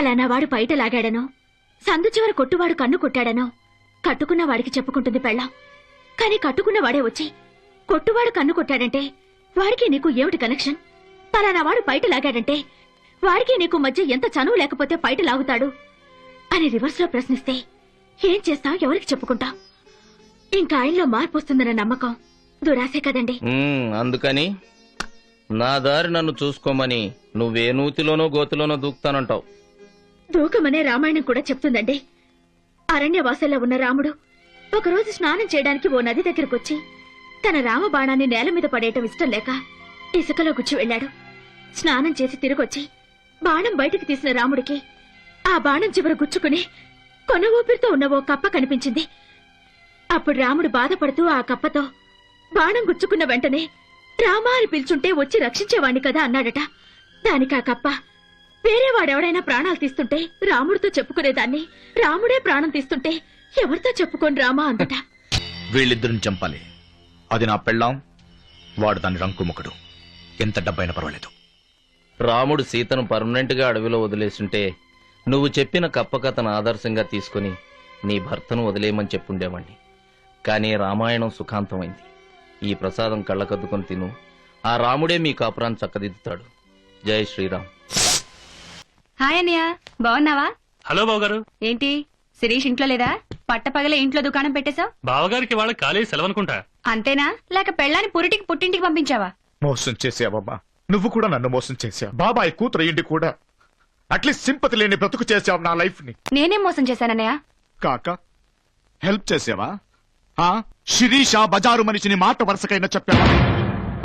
పలానావాడు బయట లాగాడనో? సందు చివర కొట్టువాడు కన్ను కొట్టాడనో? కట్టుకున్న వాడికి చెప్పుకుంటుంది పెళ్ళాం. కాని కట్టుకున్న వాడే వచ్చి కొట్టువాడు కన్ను కొట్టాడంటే వాడికి నీకు ఏమిటి కనెక్షన్ పలానా వాడు బయట లాగాడంటే వాడికి నీకు మధ్య ఎంత చనువు లేకపోతే బయట లాగుతాడు? అని రివర్స్లో ప్రశ్నిస్తే ఏం చేస్తావు ఎవరికి చెప్పుకుంటాం ఇంకా ఆయనలో మార్పు వస్తుందన్న నమ్మకం దురాశే కదండి. అందుకని నా దారి నన్ను చూసుకోమని నువ్వే నూతిలోనో గోతిలోనో దూకుతానంటావు. దూకమనే రామాయణం కూడా చెప్తుందండి. అరణ్యవాసంలో ఉన్న రాముడు ఒకరోజు స్నానం చేయడానికి ఓ నది దగ్గరకొచ్చి తన రామ బాణాన్ని నేల మీద పడేయటం ఇష్టం లేక ఇసుకలో గుచ్చి వెళ్ళాడు. స్నానం చేసి తిరిగొచ్చి బాణం బయటికి తీసిన రాముడికి ఆ బాణం చివర గుచ్చుకుని కొన ఊపిరితో ఉన్న ఓ కప్ప కనిపించింది. అప్పుడు రాముడు బాధపడుతూ ఆ కప్పతో బాణం గుచ్చుకున్న వెంటనే రామా అని పిలుచుంటే వచ్చి రక్షించేవాణ్ణి కదా అన్నాడట. దానికి ఆ కప్ప వేరే వాడెవడైనా ప్రాణాలు తీస్తుంటే రాముడితో చెప్పుకునేదాన్ని. రాముడే ప్రాణం తీస్తుంటే ఎవరితో చెప్పుకోని రామా అందట? వీళ్ళిద్దరిని చంపాలి. అది నా పెళ్ళాం వాడు దాని రంకుముఖుడు ఎంత డబ్బైనా పర్వాలేదు. రాముడు సీతను పర్మనెంట్గా అడవిలో వదిలేసుంటే నువ్వు చెప్పిన కప్ప కథను ఆదర్శంగా తీసుకుని నీ భర్తను వదిలేయమని చెప్పుండేవాణ్ణి. కానీ రామాయణం సుఖాంతమైంది. ఈ ప్రసాదం కళ్ళకద్దుకొని తిను. ఆ రాముడే మీ కాపురాన్ని చక్కదిద్దుతాడు. జై శ్రీరామ్. హాయ్ అన్నయ్య బాగున్నావా? హలో బావగారు. ఏంటి శిరీష్ ఇంట్లో లేదా? పట్టపగలే ఇంట్లో దుకాణం పెట్టేశావు? బావగారికి వాళ్ళ కాలేజీ సెలవనుకుంటా. అంతేనా? లేక పెళ్ళాని పురిటికి పుట్టింటికి పంపించావా? మోసం చేసావమ్మా నువ్వు కూడా నన్ను మోసం చేసావు బాబాయ్ కూతురు ఇంటి కూడా. అట్లీస్ట్ సింపతి లేని బ్రతుకు చేసావు నా లైఫ్ని నేనేం మోసం చేశానన్నయ్య కాక హెల్ప్ చేసావా ఆ? శిరీష బజారు మనిషిని మాట వరుసకైనా చెప్పావా?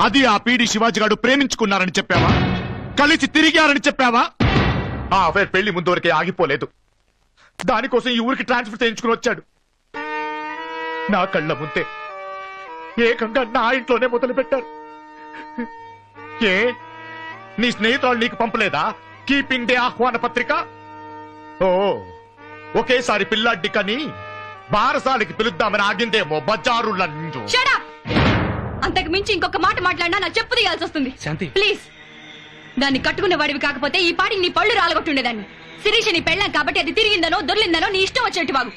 అది ఆ పీడి శివాజీ గారు ప్రేమించుకున్నారని చెప్పావా? కలిసి తిరిగారని చెప్పావా? ఆ అఫైర్ పెళ్ళి ముందు వరకే ఆగిపోలేదు. దానికోసం ఈ ఊరికి ట్రాన్స్ఫర్ చేయించుకుని వచ్చాడు. నా కళ్ళ ముందే ఏకంగా నా ఇంట్లోనే మొదలు పెట్టారు ఏ? నీ స్నేహితురాలు నీకు పంపలేదా? కీపింగ్ డే ఆహ్వాన పత్రిక? ఓ ఒకేసారి పిల్లాడ్డి కని బారసాలకి పిలుద్దామని ఆగిందేమో బజారు లంజు షడా అంతకు మించి ఇంకొక మాట మాట్లాడినా నా చెప్పు తీయాల్సి వస్తుంది శాంతి. ప్లీజ్ దాన్ని కట్టుకున్న వాడివి కాకపోతే ఈ పాటికి నీ పళ్ళు రాలగొట్టుండేదాన్ని. శిరీష నీ పెళ్ళాం కాబట్టి అది తిరిగిందనో దొర్లిందనో నీ ఇష్టం వచ్చినట్టు వాగు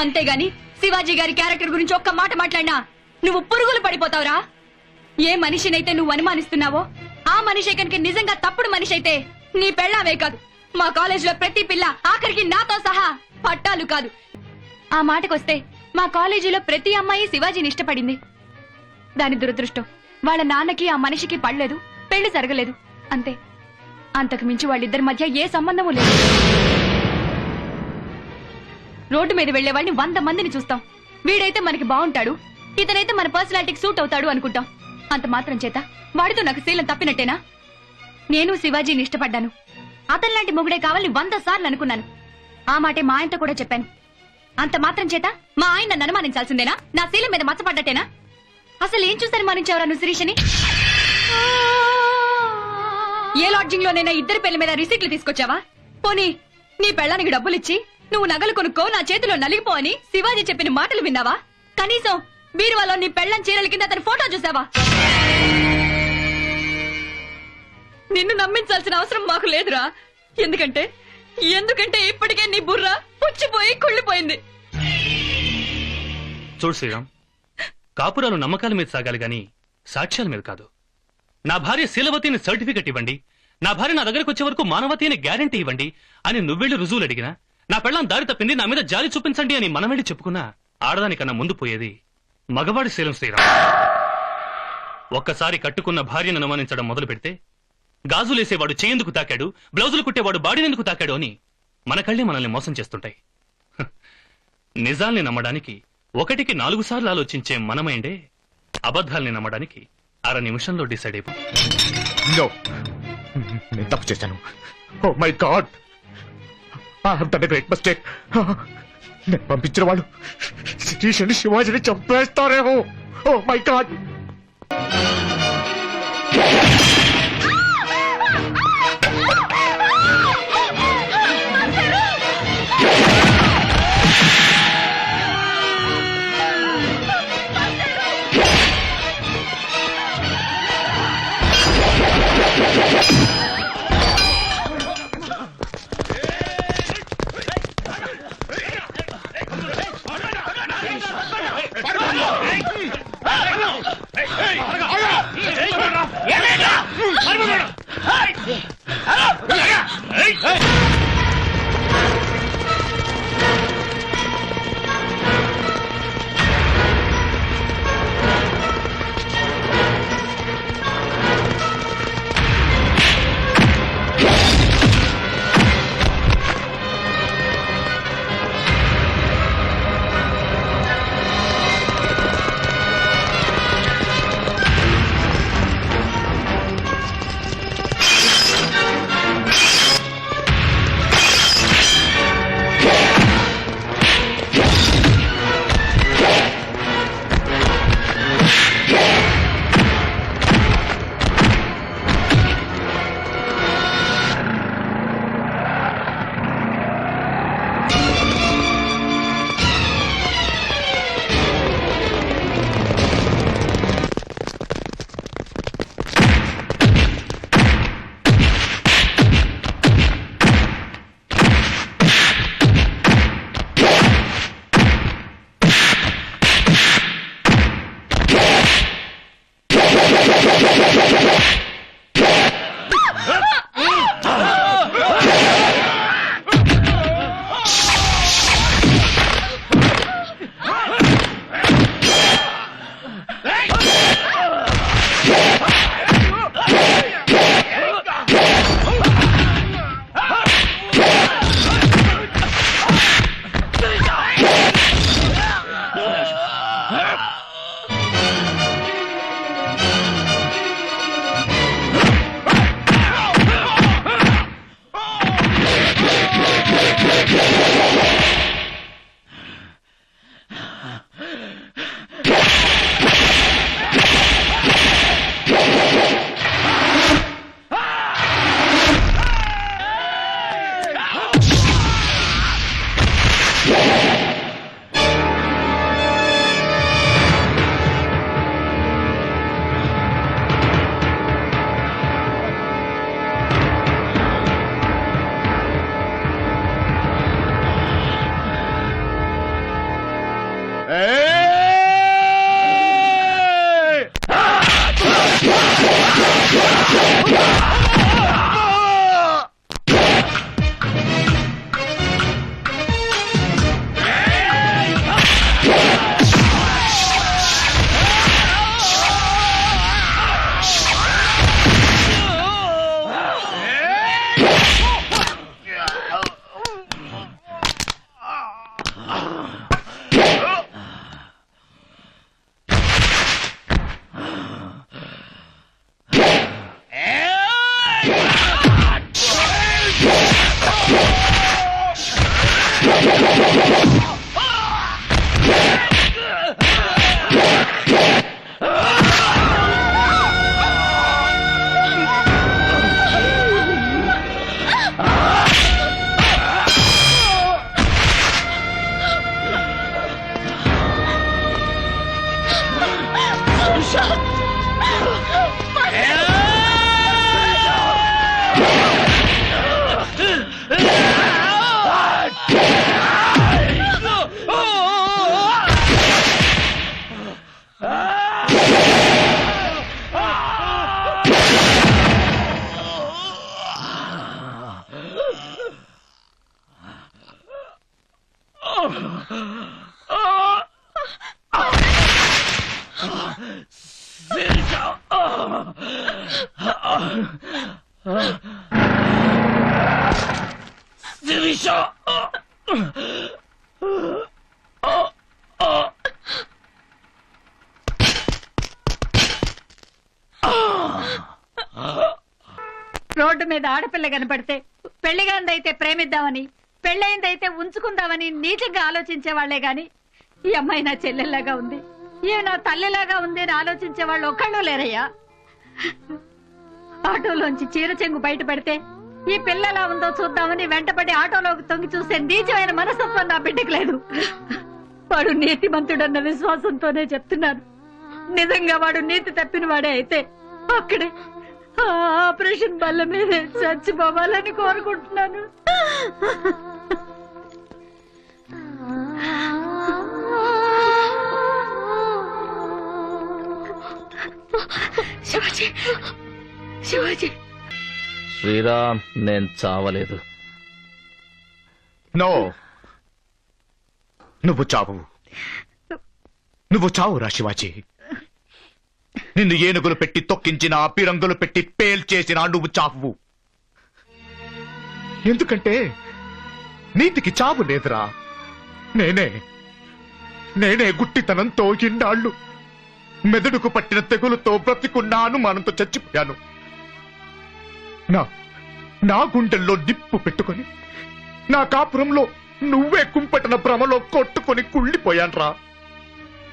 అంతేగాని శివాజీ గారి క్యారెక్టర్ గురించి ఒక్క మాట మాట్లాడినా నువ్వు పురుగులు పడిపోతావురా? ఏ మనిషినైతే నువ్వు అనుమానిస్తున్నావో ఆ మనిషి కనుక నిజంగా తప్పుడు మనిషి అయితే నీ పెళ్ళావే కాదు. మా కాలేజీలో ప్రతి పిల్ల ఆఖరికి నాతో సహా పట్టాలు కాదు. ఆ మాటకొస్తే మా కాలేజీలో ప్రతి అమ్మాయి శివాజీని ఇష్టపడింది. దాని దురదృష్టం వాళ్ళ నాన్నకి ఆ మనిషికి పడలేదు పెళ్ళి జరగలేదు. అంతే అంతకు మించి వాళ్ళిద్దరి మధ్య ఏ సంబంధము లేదు. రోడ్డు మీద వెళ్ళే వాళ్ళని వంద మందిని చూస్తాం. వీడైతే మనకి బాగుంటాడు ఇతనైతే మన పర్సనాలిటీకి సూట్ అవుతాడు అనుకుంటాం. అంత మాత్రం చేత వాడితో నాకు శీలం తప్పినట్టేనా? నేను శివాజీని ఇష్టపడ్డాను. అతనిలాంటి మొగుడే కావాలని వంద సార్లు అనుకున్నాను. ఆ మాటే మా ఆయనతో కూడా చెప్పాను. అంత మాత్రం చేత మా ఆయన నన్ను అనుమానించాల్సిందేనా? నా శీలం మీద మచ్చపడ్డట్టేనా? అసలు ఏం చూసి అనుమానించావురా నువ్వు శిరీషని? ఏ లాడ్జింగ్ లోనైనా ఇద్దరి పెళ్ళి మీద రిసీట్లు తీసుకొచ్చావా? పోనీ నీ పెళ్ళానికి డబ్బులిచ్చి నువ్వు నగలు కొనుక్కో నా చేతిలో నలిగిపో అని శివాజీ చెప్పిన మాటలు విన్నావా? కనీసం బీరువాలో నీ పెళ్ళం చీరల కింద అతని ఫోటో చూసావా? నిన్ను నమ్మించాల్సిన అవసరం మాకు లేదురా. ఎందుకంటే ఎందుకంటే ఇప్పటికే నీ బుర్ర పుచ్చిపోయి కుళ్ళిపోయింది. చూడు శ్రీరామ్ కాపురాలు నమ్మకాల మీద సాగాలి గాని సాక్ష్యాల మీద కాదు. నా భార్య శీలవతిని సర్టిఫికెట్ ఇవ్వండి. నా భార్య నా దగ్గరకు వచ్చే వరకు మానవతి అని గ్యారంటీ ఇవ్వండి అని నువ్వెళ్ళి రుజువులు అడిగినా నా పెళ్ళం దారి తప్పింది నా మీద జాలి చూపించండి అని మనం వెళ్ళి చెప్పుకున్నా ఆడదానికన్నా ముందు పోయేది మగవాడి శీలం శ్రీరామ్. ఒక్కసారి కట్టుకున్న భార్యను అనుమానించడం మొదలు పెడితే గాజులేసేవాడు చేయందుకు తాకాడు బ్లౌజులు కుట్టేవాడు బాడినందుకు తాకాడు అని మన కళ్ళే మనల్ని మోసం చేస్తుంటాయి. నిజాల్ని నమ్మడానికి ఒకటికి నాలుగు సార్లు ఆలోచించే మనమైండే అబద్ధాల్ని నమ్మడానికి అర నిమిషంలో డిసైడ్ అయిపో. నో. నేను తప్పు చేశాను. Oh my god. అంత గ్రేట్ మిస్టేక్. నేను పంపించిన వాళ్ళు శిరీషుని శివాజీని చంపేస్తారేమో. Oh my god. Oh! Road మీద ఆడపిల్ల కనపడితే పెళ్ళిగాందైతే ప్రేమిద్దామని పెళ్ళైందైతే ఉంచుకుందామని నీచంగా ఆలోచించే వాళ్ళే గాని ఈ అమ్మాయి నా చెల్లెల్లాగా ఉంది. ఏ నా తల్లిలాగా ఉంది అని ఆలోచించే వాళ్ళు ఒక్కళ్ళు లేరయ్యా. ఆటోలోంచి చీర చెంగు బయట పెడితే ఈ పిల్లలా ఉందో చూద్దామని వెంటపడి ఆటోలోకి తొంగి చూసే నీచమైన మనస్తత్వం నా బిడ్డకు లేదు. వాడు నీతిమంతుడన్న విశ్వాసంతోనే చెప్తున్నాను నిజంగా వాడు నీతి తప్పిన వాడే అయితే అక్కడే ఆ ఆపరేషన్ బల్ల మీదే చచ్చిపోవాలని కోరుకుంటున్నాను. శివాజీ! శివాజీ! శ్రీరామ్ నేను చావలేదు. నో! నువ్వు చావు. నువ్వు చావురా శివాజీ. నిన్ను ఏనుగులు పెట్టి తొక్కించిన పిరంగులు పెట్టి పేల్చేసిన నువ్వు చావు. ఎందుకంటే నీతికి చావు లేదురా. నేనే నేనే గుట్టితనంతో ఇన్నాళ్ళు మెదడుకు పట్టిన తెగులతో బ్రతికున్న అనుమానంతో చచ్చిపోయాను. నా నా గుండెల్లో నిప్పు పెట్టుకొని నా కాపురంలో నువ్వే కుంపటన భ్రమలో కొట్టుకొని కుళ్ళిపోయాన్రా.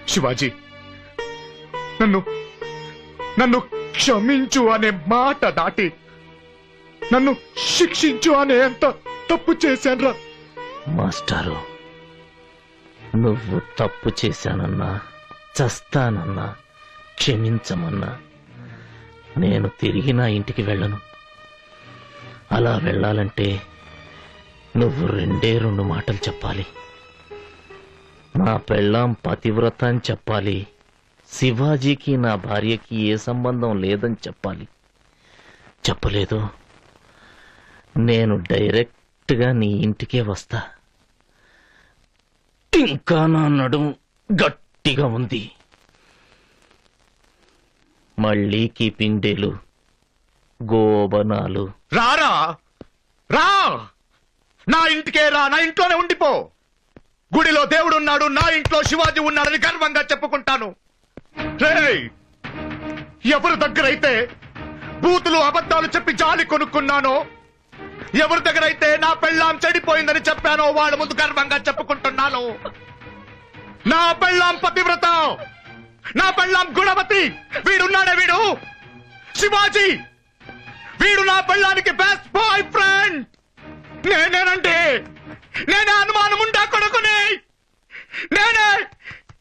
శివాజీ నన్ను నన్ను క్షమించు అనే మాట దాటి నన్ను శిక్షించు అనే అంత తప్పు చేశాన్రా. మాస్టారు నువ్వు తప్పు చేశానన్నా చస్తానన్నా క్షమించమన్నా. నేను తిరిగి నా ఇంటికి వెళ్ళను. అలా వెళ్ళాలంటే నువ్వు రెండే రెండు మాటలు చెప్పాలి. నా పెళ్ళాం పతివ్రత అని చెప్పాలి. శివాజీకి నా భార్యకి ఏ సంబంధం లేదని చెప్పాలి. చెప్పలేదు. నేను డైరెక్ట్గా నీ ఇంటికే వస్తా. ఇంకా నా నడుము గట్టిగా ఉంది. మళ్ళీ పిండేలు గోబనాలు. రారా? రా! నా ఇంటికే రా నా ఇంట్లోనే ఉండిపో. గుడిలో దేవుడు ఉన్నాడు నా ఇంట్లో శివాజీ ఉన్నాడని గర్వంగా చెప్పుకుంటాను. రేయ్! ఎవరి దగ్గరైతే బూతులు అబద్ధాలు చెప్పి జాలి కొనుక్కున్నానో ఎవరి దగ్గరైతే నా పెళ్ళాం చెడిపోయిందని చెప్పానో వాళ్ళ ముందు గర్వంగా చెప్పుకుంటున్నాను. నా పెళ్ళాం పతివ్రత! నా పెళ్ళాం గుణవతి. వీడున్నాడే వీడు. శివాజీ. వీడు నా పెళ్ళానికి బెస్ట్ బాయ్ ఫ్రెండ్ నేనేనండి. నేనే అనుమానం ఉండా కొడుకుని. నేనే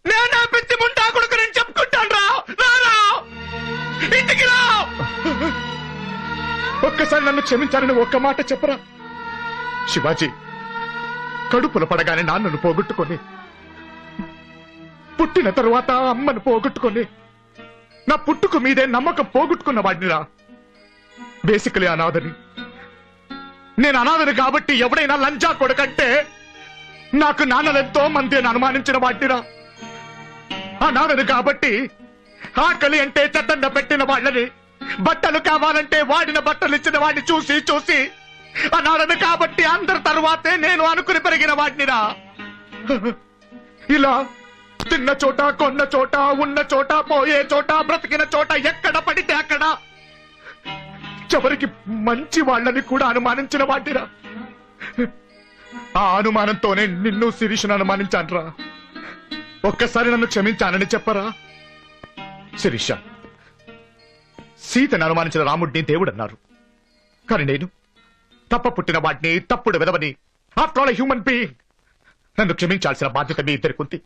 నేనే పిచ్చి ముండా కొడుకుని చెప్పుకుంటాను రా. రారా ఇంటికి రా. ఒక్కసారి నన్ను క్షమించాలని ఒక్క మాట చెప్పరా? శివాజీ కడుపులో పడగానే నాన్నను పోగొట్టుకొని పుట్టిన తరువాత అమ్మను పోగొట్టుకొని నా పుట్టుకు మీదే నమ్మకం పోగొట్టుకున్న వాడినిరా. బేసికలీ అనాథని. నేను అనాథని కాబట్టి ఎవడైనా లంచా కొడకంటే నాకు నాన్నలెంతో మంది అని అనుమానించిన వాడినిరా. అనాథని కాబట్టి ఆకలి అంటే చెట్టండ పెట్టిన వాళ్ళని బట్టలు కావాలంటే వాడిన బట్టలు ఇచ్చిన వాడిని చూసి చూసి అనాథని కాబట్టి అందరి తరువాతే నేను అనుకుని పెరిగిన వాడినిరా. ఇలా తిన్న చోట కొన్న చోట ఉన్న చోట పోయే చోట బ్రతికిన చోట ఎక్కడ పడితే అక్కడ. చివరికి మంచి వాళ్ళని కూడా అనుమానించిన వాటిరా ఆ అనుమానంతోనే నిన్ను శిరీషను అనుమానించానురా. ఒక్కసారి నన్ను క్షమించానని చెప్పరా? శిరీష సీతను అనుమానించిన రాముడిని దేవుడన్నారు. కానీ నేను తప్ప పుట్టిన వాటిని తప్పుడు విధవని. ఆఫ్టర్ ఆల్ హ్యూమన్ బీయింగ్ నన్ను క్షమించాల్సిన బాధ్యత మీ ఇద్దరికి ఉంది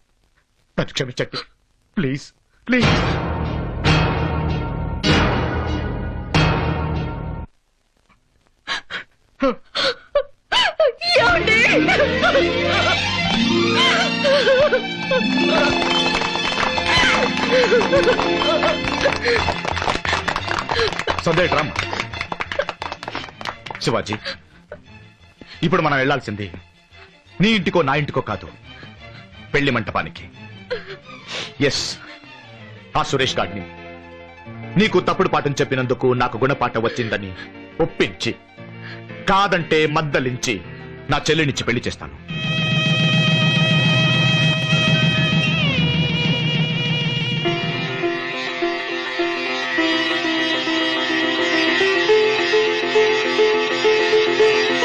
నన్ను క్షమించండి ప్లీజ్ ప్లీజ్. సందేహ్ రామ్ శివాజీ ఇప్పుడు మనం వెళ్ళాల్సింది నీ ఇంటికో నా ఇంటికో కాదు పెళ్ళి మంటపానికి. ఎస్ ఆ సురేష్ గాడిని నీకు తప్పుడు పాఠం చెప్పినందుకు నాకు గుణపాఠం వచ్చిందని ఒప్పించి కాదంటే మద్దలించి నా చెల్లినిచ్చి పెళ్ళి చేస్తాను.